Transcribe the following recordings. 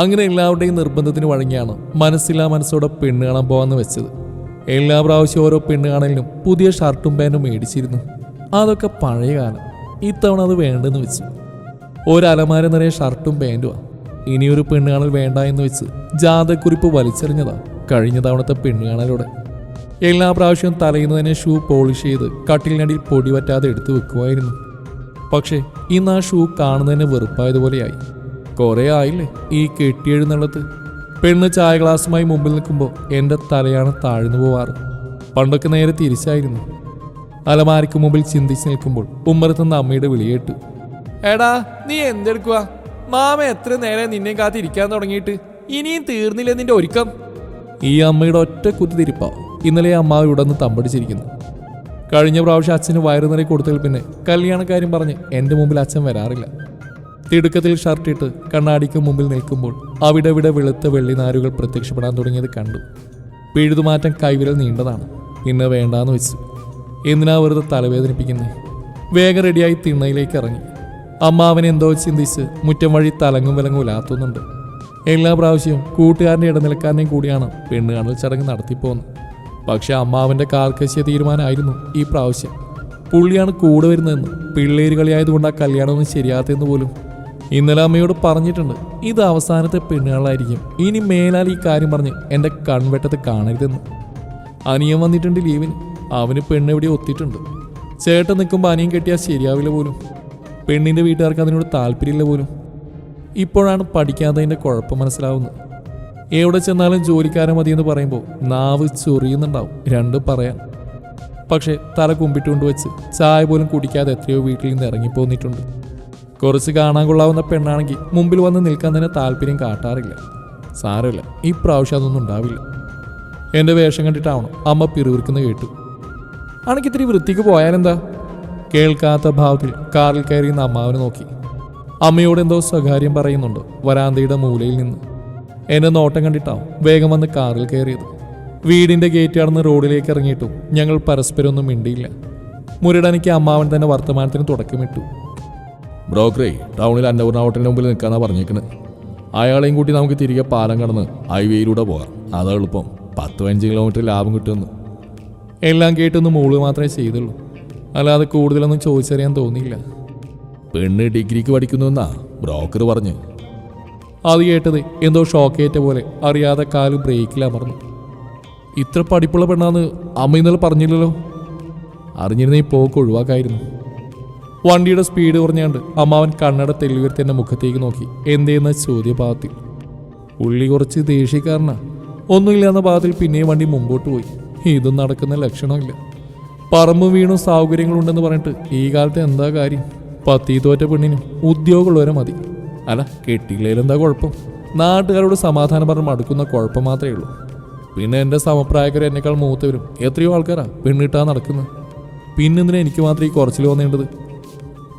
അങ്ങനെ എല്ലാവരുടെയും നിർബന്ധത്തിന് വഴങ്ങിയാണ് മനസ്സില്ലാ മനസ്സോടെ പെണ്ണ് കാണാൻ പോകാന്ന് വെച്ചത്. എല്ലാ പ്രാവശ്യവും ഓരോ പെണ്ണ് കാണലിനും പുതിയ ഷർട്ടും പാന്റും മേടിച്ചിരുന്നു. അതൊക്കെ പഴയ കാലം. ഇത്തവണ അത് വേണ്ടെന്ന് വെച്ചു. ഒരലമാര നിറയെ ഷർട്ടും പാന്റുമാ ഇനിയൊരു പെണ്ണ് കാണൽ വേണ്ട എന്ന് വെച്ച് ജാതക്കുറിപ്പ് വലിച്ചെറിഞ്ഞതാ കഴിഞ്ഞ തവണത്തെ പെണ്ണ് കാണലോടെ എല്ലാ പ്രാവശ്യവും തലയിൽ തന്നെ ഷൂ പോളിഷ് ചെയ്ത് കട്ടിലിനടിയിൽ പൊടി പറ്റാതെ എടുത്തു വെക്കുമായിരുന്നു പക്ഷേ ഇന്ന് ആ ഷൂ കാണുന്നതിന് വെറുപ്പായതുപോലെയായി. കുറേ ആയില്ലേ ഈ കെട്ടിയെഴുന്നള്ളത്ത്? പെണ്ണ് ചായ ഗ്ലാസ്സുമായി മുമ്പിൽ നിൽക്കുമ്പോൾ എന്റെ തലയാണ് താഴ്ന്നു പോവാറ്. പണ്ടൊക്കെ നേരെ തിരിച്ചായിരുന്നു. അലമാരിക്ക് മുമ്പിൽ ചിന്തിച്ച് നിൽക്കുമ്പോൾ ഉമ്മറത്തുനിന്ന് അമ്മയുടെ വിളിയേട്ടു എടാ നീ എന്തെടുക്കുക മാമ എത്ര നേരം നിന്നെ കാത്തിരിക്കാൻ തുടങ്ങിയിട്ട്? ഇനിയും തീർന്നില്ല നിന്റെ ഒരുക്കം? ഈ അമ്മയുടെ ഒറ്റ കുത്തിരിപ്പാ ഇന്നലെ അമ്മാവ് ഇവിടെ നിന്ന് തമ്പടിച്ചിരിക്കുന്നു. കഴിഞ്ഞ പ്രാവശ്യം അച്ഛന് വയറു നിറയെ കൊടുത്തതിൽ പിന്നെ കല്യാണക്കാരും പറഞ്ഞ് എന്റെ മുമ്പിൽ അച്ഛൻ വരാറില്ല. തിടുക്കത്തിൽ ഷർട്ടിട്ട് കണ്ണാടിക്ക് മുമ്പിൽ നിൽക്കുമ്പോൾ അവിടെ ഇവിടെ വെളുത്ത വെള്ളിനാരുകൾ പ്രത്യക്ഷപ്പെടാൻ തുടങ്ങിയത് കണ്ടു. പിഴുതുമാറ്റം കൈവിരൽ നീണ്ടതാണ്. പിന്നെ വേണ്ടാന്ന് വെച്ചു. എന്തിനാ വെറുതെ തലവേദനിപ്പിക്കുന്നത് വേഗം റെഡിയായി തിണ്ണയിലേക്ക് ഇറങ്ങി. അമ്മ അവനെ എന്തോ ചിന്തിച്ച് മുറ്റം വഴി തലങ്ങും വിലങ്ങും ഉലാത്തുന്നുണ്ട് എല്ലാ പ്രാവശ്യവും കൂട്ടുകാരന്റെ ഇടനിലക്കാരനെയും കൂടിയാണ് പെണ്ണ് കാണൽ ചടങ്ങ് നടത്തിപ്പോകുന്നത് പക്ഷെ അമ്മാവന്റെ കാർക്കശ്യ തീരുമാനമായിരുന്നു ഈ പ്രാവശ്യം. പുള്ളിയാണ് കൂടെ വരുന്നതെന്ന് പിള്ളേര് കളിയായതുകൊണ്ട് ആ കല്യാണമൊന്നും ശരിയാത്തതെന്ന് പോലും ഇന്നലെ അമ്മയോട് പറഞ്ഞിട്ടുണ്ട് ഇത് അവസാനത്തെ പെണ്ണുകളായിരിക്കും ഇനി മേലാൽ ഈ കാര്യം പറഞ്ഞ് എന്റെ കൺവെട്ടത്ത് കാണരുതെന്ന്. അനിയൻ വന്നിട്ടുണ്ട് ലീവിന്. അവന് പെണ്ണെവിടെ ഒത്തിട്ടുണ്ട്. ചേട്ടൻ നിൽക്കുമ്പോൾ അനിയൻ കെട്ടിയാൽ ശരിയാവില്ല പോലും. പെണ്ണിന്റെ വീട്ടുകാർക്ക് അതിനോട് താല്പര്യമില്ല പോലും. ഇപ്പോഴാണ് പഠിക്കാത്തതിന്റെ കുഴപ്പം മനസ്സിലാവുന്നത്. എവിടെ ചെന്നാലും ജോലിക്കാരൻ മതിയെന്ന് പറയുമ്പോൾ നാവ് ചൊറിയുന്നുണ്ടാവും രണ്ട് പറയാൻ. പക്ഷേ തല കുമ്പിട്ടുകൊണ്ട് വെച്ച് ചായ പോലും കുടിക്കാതെ എത്രയോ വീട്ടിൽ നിന്ന് ഇറങ്ങിപ്പോന്നിട്ടുണ്ട്. കുറച്ച് കാണാൻ കൊള്ളാവുന്ന പെണ്ണാണെങ്കിൽ മുമ്പിൽ വന്ന് നിൽക്കാൻ തന്നെ താല്പര്യം കാട്ടാറില്ല. സാരമില്ല ഈ പ്രാവശ്യം അതൊന്നും ഉണ്ടാവില്ല. എന്റെ വേഷം കണ്ടിട്ടാവണം അമ്മ പിറുവിറുക്കുന്ന കേട്ടു. അണക്ക് ഇത്തിരി വൃത്തിക്ക് പോയാലെന്താ? കേൾക്കാത്ത ഭാവത്തിൽ കാറിൽ കയറിയുന്ന അമ്മാവനെ നോക്കി. അമ്മയോട് എന്തോ സ്വകാര്യം പറയുന്നുണ്ട് വരാന്തയുടെ മൂലയിൽ നിന്ന്. എന്നെ നോട്ടം കണ്ടിട്ടാവും വേഗം വന്ന് കാറിൽ കയറിയത്. വീടിന്റെ ഗേറ്റ് കടന്ന് റോഡിലേക്ക് ഇറങ്ങിയിട്ടും ഞങ്ങൾ പരസ്പരം ഒന്നും മിണ്ടിയില്ല. മുരടനിക്ക് അമ്മാവൻ തന്നെ വർത്തമാനത്തിന് തുടക്കമിട്ടു. ബ്രോക്കറേ ടൗണിൽ അന്നപൂർണ ഹോട്ടലിന് മുമ്പിൽ നിൽക്കാന്നാ പറഞ്ഞേക്കണ്. അയാളെയും കൂട്ടി നമുക്ക് തിരികെ പാലം കടന്ന് ഹൈവേയിലൂടെ പോകാം. അതാ എളുപ്പം. പത്ത് പതിനഞ്ച് കിലോമീറ്റർ ലാഭം കിട്ടുമെന്ന്. എല്ലാം കേട്ടൊന്ന് മൂൾ മാത്രമേ ചെയ്തുള്ളൂ. അല്ലാതെ കൂടുതലൊന്നും ചോദിച്ചറിയാൻ തോന്നിയില്ല. പെണ്ണ് ഡിഗ്രിക്ക് പഠിക്കുന്നുവെന്നാ ബ്രോക്കർ പറഞ്ഞു. അത് കേട്ടത് എന്തോ ഷോക്കേറ്റ പോലെ അറിയാതെ കാൽ ബ്രേക്കിൽ അമർന്നു. ഇത്ര പഠിപ്പുള്ള പെണ്ണാന്ന് അമ്മ ഇന്നലെ പറഞ്ഞില്ലല്ലോ. അറിഞ്ഞിരുന്ന ഈ പോക്ക് ഒഴിവാക്കായിരുന്നു. വണ്ടിയുടെ സ്പീഡ് കുറഞ്ഞാണ്ട് അമ്മാവൻ കണ്ണട തെളിവുയർത്തി എന്റെ മുഖത്തേക്ക് നോക്കി. എന്തേന്ന ചോദ്യഭാഗത്തിൽ ഉള്ളി കുറച്ച് ദേഷ്യക്കാരനാ. ഒന്നുമില്ലാന്ന ഭാഗത്തിൽ പിന്നെയും വണ്ടി മുമ്പോട്ട് പോയി. ഇതും നടക്കുന്ന ലക്ഷണമില്ല. പറമ്പ് വീണും സൗകര്യങ്ങളുണ്ടെന്ന് പറഞ്ഞിട്ട് ഈ കാലത്ത് എന്താ കാര്യം? പത്തി തോറ്റ പെണ്ണിനും ഉദ്യോഗമുള്ളവരെ മതി. അല്ല കെട്ടിയില്ലെന്താ കുഴപ്പം? നാട്ടുകാരോട് സമാധാനം പറഞ്ഞ് മടുക്കുന്ന കുഴപ്പം മാത്രമേ ഉള്ളൂ. പിന്നെ എന്റെ സമപ്രായക്കാർ എന്നെക്കാൾ മൂത്തവരും എത്രയോ ആൾക്കാരാ പെണ്ണിട്ടാ നടക്കുന്നത്. പിന്നെന്തിനാ എനിക്ക് മാത്രം ഈ കുറച്ചിൽ വന്നേണ്ടത്?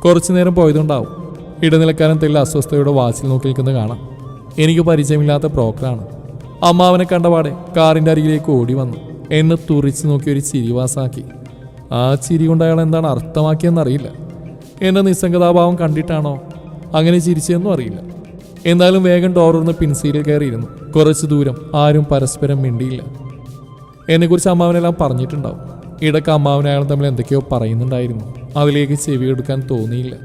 കുറച്ചു നേരം പോയതുണ്ടാവും ഇടനിലക്കാരൻ തെല്ല അസ്വസ്ഥതയോടെ വാച്ചിൽ നോക്കി നിൽക്കുന്നത് കാണാം. എനിക്ക് പരിചയമില്ലാത്ത ബ്രോക്കറാണ്. അമ്മാവനെ കണ്ടപാടെ കാറിന്റെ അരികിലേക്ക് ഓടി വന്നു. എന്നെ തുറിച്ചു നോക്കി ഒരു ചിരി വാസാക്കി. ആ ചിരി കൊണ്ട് അയാൾ എന്താണ് അർത്ഥമാക്കിയെന്നറിയില്ല എന്റെ നിസ്സംഗതാഭാവം കണ്ടിട്ടാണോ അങ്ങനെ ചിരിച്ചതെന്നും അറിയില്ല. എന്തായാലും വേഗം ഡോറിന്ന് പിൻസീലിൽ കയറിയിരുന്നു. കുറച്ച് ദൂരം ആരും പരസ്പരം മിണ്ടിയില്ല. എന്നെക്കുറിച്ച് അമ്മാവനെല്ലാം പറഞ്ഞിട്ടുണ്ടാവും. ഇടയ്ക്ക് അമ്മാവനും അയാൾ തമ്മിൽ എന്തൊക്കെയോ പറയുന്നുണ്ടായിരുന്നു. അതിലേക്ക് ചെവി എടുക്കാൻ തോന്നിയില്ല.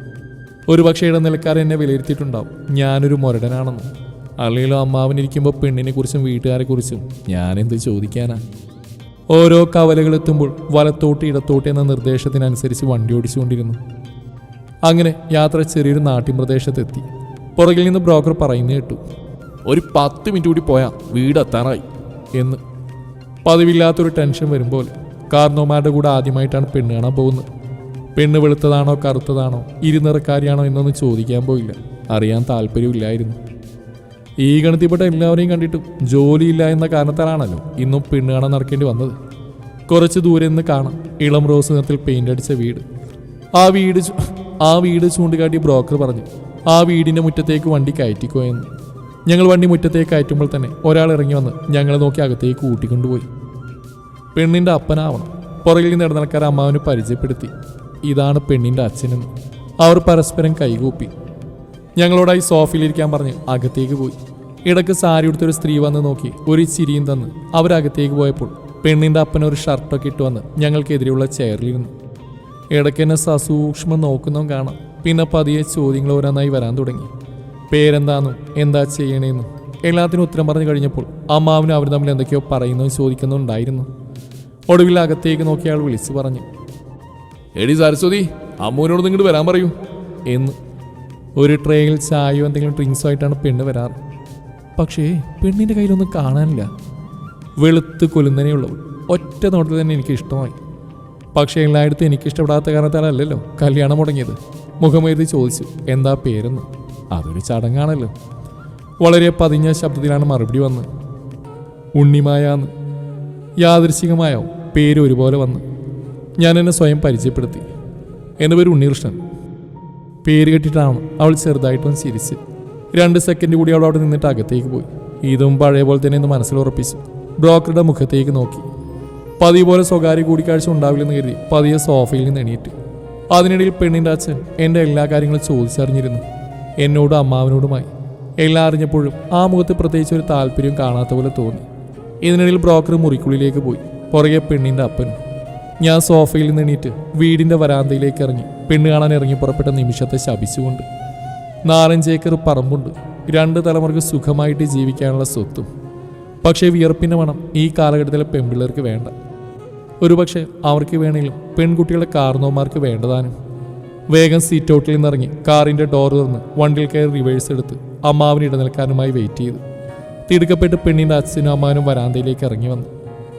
ഒരുപക്ഷെ ഇടനിലക്കാരൻ എന്നെ വിലയിരുത്തിയിട്ടുണ്ടാവും. ഞാനൊരു മുരടനാണെന്ന്. അല്ലെങ്കിലും അമ്മാവനിരിക്കുമ്പോൾ പെണ്ണിനെക്കുറിച്ചും വീട്ടുകാരെക്കുറിച്ചും വീട്ടുകാരെ കുറിച്ചും ഞാനെന്ത് ചോദിക്കാനാ? ഓരോ കവലകളെത്തുമ്പോൾ വലത്തോട്ട് ഇടത്തോട്ട് എന്ന നിർദ്ദേശത്തിനനുസരിച്ച് വണ്ടി ഓടിച്ചുകൊണ്ടിരുന്നു. അങ്ങനെ യാത്ര ചെറിയൊരു നാട്ടിൻ പ്രദേശത്തെത്തി പുറകിൽ നിന്ന് ബ്രോക്കർ പറയുന്ന കേട്ടു. ഒരു പത്ത് മിനിറ്റ് കൂടി പോയാ വീടെത്താറായി എന്ന്. പതിവില്ലാത്തൊരു ടെൻഷൻ വരുമ്പോൾ കാർന്നോമാരുടെ കൂടെ ആദ്യമായിട്ടാണ് പെണ്ണ് കാണാൻ പോകുന്നത്. പെണ്ണ് വെളുത്തതാണോ കറുത്തതാണോ ഇരുനിറക്കാരിയാണോ എന്നൊന്നും ചോദിക്കാൻ പോയില്ല. അറിയാൻ താല്പര്യമില്ലായിരുന്നു. ഈ ഗണത്തിൽപ്പെട്ട എല്ലാവരെയും കണ്ടിട്ടും ജോലിയില്ല എന്ന കാരണത്താലാണല്ലോ ഇന്നും പെണ്ണ് കാണാൻ നടക്കേണ്ടി വന്നത്. കുറച്ച് ദൂരെ നിന്ന് കാണാം. ഇളം റോസ് നിറത്തിൽ പെയിന്റ് അടിച്ച വീട്. ആ വീട് ആ വീട് ചൂണ്ടിക്കാട്ടി ബ്രോക്കർ പറഞ്ഞു ആ വീടിന്റെ മുറ്റത്തേക്ക് വണ്ടി കയറ്റിക്കോ എന്ന്. ഞങ്ങൾ വണ്ടി മുറ്റത്തേക്ക് കയറ്റുമ്പോൾ തന്നെ ഒരാൾ ഇറങ്ങി വന്ന് ഞങ്ങളെ നോക്കി അകത്തേക്ക് കൂട്ടിക്കൊണ്ടുപോയി പെണ്ണിന്റെ അപ്പനാവണം. പുറകിൽ നിന്ന് ഇടനിലക്കാരെ അമ്മാവന് പരിചയപ്പെടുത്തി. ഇതാണ് പെണ്ണിന്റെ അച്ഛനെന്ന് അവർ പരസ്പരം കൈകൂപ്പി. ഞങ്ങളോടായി സോഫയിലിരിക്കാൻ പറഞ്ഞ് അകത്തേക്ക് പോയി. ഇടയ്ക്ക് സാരി ഉടുത്തൊരു സ്ത്രീ വന്ന് നോക്കി. ഒരു ചിരിയും തന്ന്. അവരകത്തേക്ക് പോയപ്പോൾ പെണ്ണിന്റെ അപ്പൻ ഒരു ഷർട്ടൊക്കെ ഇട്ട് വന്ന് ഞങ്ങൾക്കെതിരെയുള്ള ചെയറിലിരുന്നു. ഇടയ്ക്ക് എന്നെ സസൂക്ഷ്മം നോക്കുന്നതും കാണാം. പിന്നെ പതിയെ ചോദ്യങ്ങൾ ഓരോന്നായി വരാൻ തുടങ്ങി. പേരെന്താന്നും? എന്താ ചെയ്യണേന്നും? എല്ലാത്തിനും ഉത്തരം പറഞ്ഞു കഴിഞ്ഞപ്പോൾ അമ്മാവിനും അവർ തമ്മിൽ എന്തൊക്കെയോ പറയുന്നതും ചോദിക്കുന്നുണ്ടായിരുന്നു ഒടുവിൽ അകത്തേക്ക് നോക്കി അയാൾ വിളിച്ചു പറഞ്ഞു. എടി സരസ്വതി അമ്മൂനോട് ഇങ്ങോട്ട് വരാൻ പറയൂ. എന്ന്. ഒരു ട്രേയിൽ ചായയോ എന്തെങ്കിലും ഡ്രിങ്ക്സോ ആയിട്ടാണ് പെണ്ണ് വരാറ്. പക്ഷേ പെണ്ണിന്റെ കയ്യിലൊന്നും കാണാനില്ല. വെളുത്ത് കൊലുന്നനെയുള്ളവൾ ഒറ്റ നോട്ടത്തിൽ തന്നെ എനിക്ക് ഇഷ്ടമായി. പക്ഷേ എല്ലായിടത്തും എനിക്ക് ഇഷ്ടപ്പെടാത്ത കാരണത്താലല്ലല്ലോ കല്യാണം മുടങ്ങിയത്. മുഖമേതി ചോദിച്ചു എന്താ പേരെന്ന്? അതൊരു ചടങ്ങാണല്ലോ. വളരെ പതിഞ്ഞ ശബ്ദത്തിലാണ് മറുപടി വന്ന് ഉണ്ണിമായാന്ന്. യാദൃശികമായോ? പേര് ഒരുപോലെ വന്ന്. ഞാൻ എന്നെ സ്വയം പരിചയപ്പെടുത്തി. എന്റെ പേര് ഉണ്ണികൃഷ്ണൻ. പേര് കേട്ടിട്ടാണ് അവൾ ചെറുതായിട്ടൊന്ന് ചിരിച്ച്. രണ്ട് സെക്കൻഡ് കൂടി അവൾ അവിടെ നിന്നിട്ട് അകത്തേക്ക് പോയി. ഇതും പഴയ പോലെ തന്നെ എന്ന് മനസ്സിൽ ഉറപ്പിച്ചു ബ്രോക്കറുടെ മുഖത്തേക്ക് നോക്കി. പതിവ് പോലെ സ്വകാര്യ കൂടിക്കാഴ്ച ഉണ്ടാവില്ലെന്ന് കരുതി പതിയെ സോഫയിൽ നിന്ന് എണീറ്റ്. അതിനിടയിൽ പെണ്ണിന്റെ അച്ഛൻ എന്റെ എല്ലാ കാര്യങ്ങളും ചോദിച്ചറിഞ്ഞിരുന്നു. എന്നോടും അമ്മാവനോടുമായി. എല്ലാം അറിഞ്ഞപ്പോഴും ആ മുഖത്ത് പ്രത്യേകിച്ച് ഒരു താല്പര്യം കാണാത്ത പോലെ തോന്നി. ഇതിനിടയിൽ ബ്രോക്കർ മുറിക്കുള്ളിലേക്ക് പോയി. പുറകെ പെണ്ണിന്റെ അപ്പനും ഞാൻ സോഫയിൽ നിന്ന് എണീറ്റ് വീടിന്റെ വരാന്തയിലേക്ക് ഇറങ്ങി. പെണ്ണ് കാണാൻ ഇറങ്ങി പുറപ്പെട്ട നിമിഷത്തെ ശപിച്ചുകൊണ്ട്. നാലഞ്ച് ഏക്കർ പറമ്പുണ്ട്. രണ്ട് തലമുറയ്ക്ക് സുഖമായിട്ട് ജീവിക്കാനുള്ള സ്വത്തും. പക്ഷേ വിയർപ്പിന്റെ മണം ഈ കാലഘട്ടത്തിലെ പെൺപിള്ളേർക്ക് വേണ്ട. ഒരുപക്ഷെ അവർക്ക് വേണമെങ്കിലും പെൺകുട്ടികളെ കാർന്നോമാർക്ക് വേണ്ടതാനും. വേഗം സീറ്റ് ഔട്ടിൽ നിന്നിറങ്ങി കാറിന്റെ ഡോർ തുറന്ന് വണ്ടിയിൽ കയറി റിവേഴ്സ് എടുത്ത് അമ്മാവിന് ഇടനിൽക്കാനുമായി വെയിറ്റ് ചെയ്തു. തിടുക്കപ്പെട്ട് പെണ്ണിന്റെ അച്ഛനും അമ്മാവനും വരാന്തയിലേക്ക് ഇറങ്ങി വന്നു.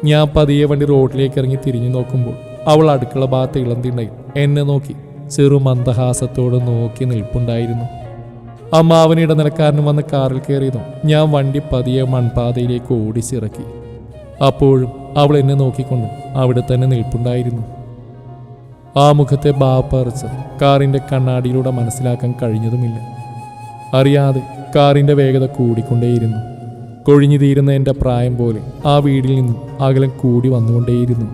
ഞാൻ പതിയെ വണ്ടി റോഡിലേക്ക് ഇറങ്ങി തിരിഞ്ഞു നോക്കുമ്പോൾ അവൾ അടുക്കള ഭാഗത്ത് ഇളന്തിണ്ടായി. എന്നെ നോക്കി ചെറു മന്ദഹാസത്തോടെ നോക്കി നിൽപ്പുണ്ടായിരുന്നു. അമ്മാവൻ ഇടനിലക്കാരനും വന്ന് കാറിൽ കയറിയതും ഞാൻ വണ്ടി പതിയെ മൺപാതയിലേക്ക് ഓടിച്ചിറക്കി. അപ്പോഴും അവൾ എന്നെ നോക്കിക്കൊണ്ടും അവിടെ തന്നെ നിൽപ്പുണ്ടായിരുന്നു. ആ മുഖത്തെ ബാപ്പറിച്ച് കാറിന്റെ കണ്ണാടിയിലൂടെ മനസ്സിലാക്കാൻ കഴിഞ്ഞതുമില്ല. അറിയാതെ കാറിന്റെ വേഗത കൂടിക്കൊണ്ടേയിരുന്നു. കൊഴിഞ്ഞു തീരുന്ന എന്റെ പ്രായം പോലെ ആ വീടിൽ നിന്നും അകലം കൂടി വന്നുകൊണ്ടേയിരുന്നു.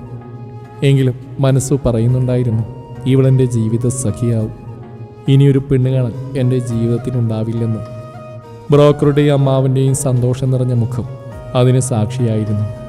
എങ്കിലും മനസ്സ് പറയുന്നുണ്ടായിരുന്നു ഇവളെന്റെ ജീവിത സഖിയാവും. ഇനിയൊരു പെണ്ണ് എന്റെ ജീവിതത്തിനുണ്ടാവില്ലെന്ന് ബ്രോക്കറുടെയും അമ്മാവിന്റെയും സന്തോഷം നിറഞ്ഞ മുഖം അതിന് സാക്ഷിയായിരുന്നു.